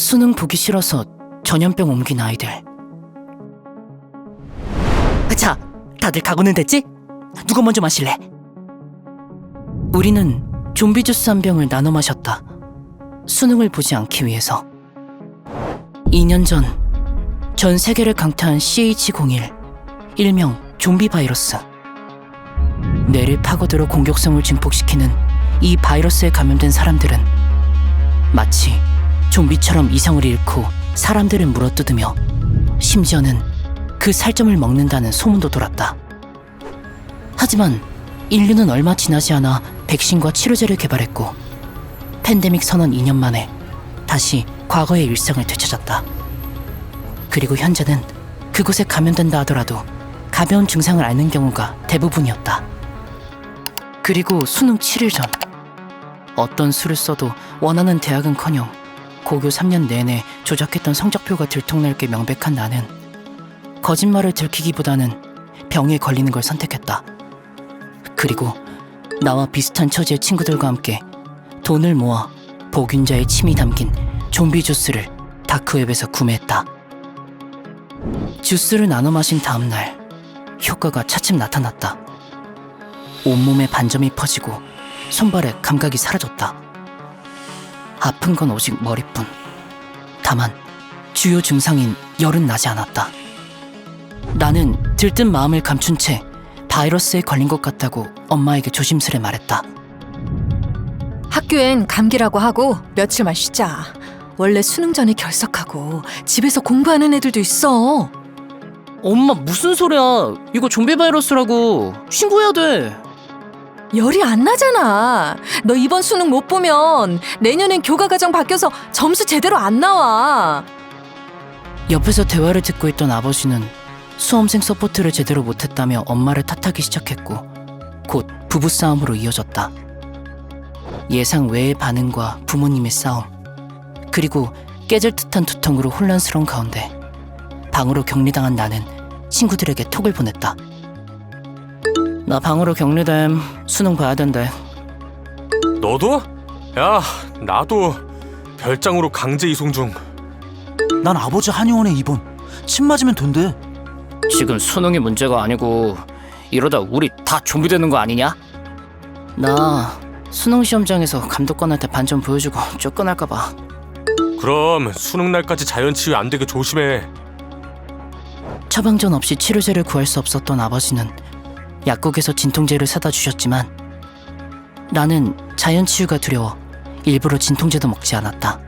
수능 보기 싫어서 전염병 옮긴 아이들. 자, 다들 각오는 됐지? 누가 먼저 마실래? 우리는 좀비 주스 한 병을 나눠 마셨다. 수능을 보지 않기 위해서. 2년 전, 전 세계를 강타한 CH01, 일명 좀비 바이러스. 뇌를 파고들어 공격성을 증폭시키는 이 바이러스에 감염된 사람들은 마치 좀비처럼 이성을 잃고 사람들을 물어뜯으며 심지어는 그 살점을 먹는다는 소문도 돌았다. 하지만 인류는 얼마 지나지 않아 백신과 치료제를 개발했고 팬데믹 선언 2년 만에 다시 과거의 일상을 되찾았다. 그리고 현재는 그곳에 감염된다 하더라도 가벼운 증상을 앓는 경우가 대부분이었다. 그리고 수능 7일 전 어떤 수를 써도 원하는 대학은커녕 고교 3년 내내 조작했던 성적표가 들통날 게 명백한 나는 거짓말을 들키기보다는 병에 걸리는 걸 선택했다. 그리고 나와 비슷한 처지의 친구들과 함께 돈을 모아 복균자의 침이 담긴 좀비 주스를 다크웹에서 구매했다. 주스를 나눠 마신 다음 날 효과가 차츰 나타났다. 온몸에 반점이 퍼지고 손발에 감각이 사라졌다. 아픈 건 오직 머리뿐. 다만 주요 증상인 열은 나지 않았다. 나는 들뜬 마음을 감춘 채 바이러스에 걸린 것 같다고 엄마에게 조심스레 말했다. 학교엔 감기라고 하고 며칠만 쉬자. 원래 수능 전에 결석하고 집에서 공부하는 애들도 있어. 엄마 무슨 소리야? 이거 좀비 바이러스라고 신고해야 돼. 열이 안 나잖아. 너 이번 수능 못 보면 내년엔 교과 과정 바뀌어서 점수 제대로 안 나와. 옆에서 대화를 듣고 있던 아버지는 수험생 서포트를 제대로 못했다며 엄마를 탓하기 시작했고 곧 부부싸움으로 이어졌다. 예상 외의 반응과 부모님의 싸움 그리고 깨질 듯한 두통으로 혼란스러운 가운데 방으로 격리당한 나는 친구들에게 톡을 보냈다. 나 방으로 격리됨 수능 봐야 된대. 너도? 야, 나도 별장으로 강제 이송 중. 난 아버지 한의원에 입원. 침 맞으면 된대. 지금 수능이 문제가 아니고 이러다 우리 다 좀비 되는 거 아니냐? 나 수능 시험장에서 감독관한테 반점 보여주고 쫓겨날까 봐. 그럼 수능 날까지 자연 치유 안 되게 조심해. 처방전 없이 치료제를 구할 수 없었던 아버지는 약국에서 진통제를 사다 주셨지만 나는 자연 치유가 두려워 일부러 진통제도 먹지 않았다.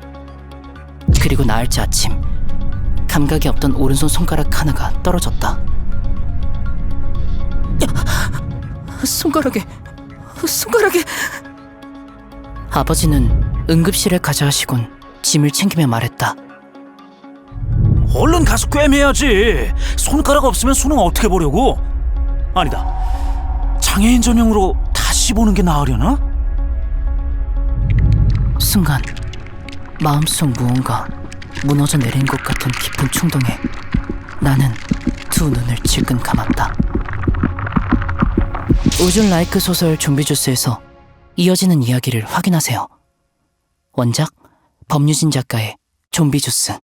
그리고 나흘째 아침 감각이 없던 오른손 손가락 하나가 떨어졌다. 야, 손가락에 손가락에 아버지는 응급실에 가자 하시곤 짐을 챙기며 말했다. 얼른 가서 꿰매야지. 손가락 없으면 수능 어떻게 보려고? 아니다. 장애인 전용으로 다시 보는 게 나으려나? 순간 마음속 무언가 무너져 내린 것 같은 깊은 충동에 나는 두 눈을 질끈 감았다. 우준 라이크 소설 좀비 주스에서 이어지는 이야기를 확인하세요. 원작 법유진 작가의 좀비 주스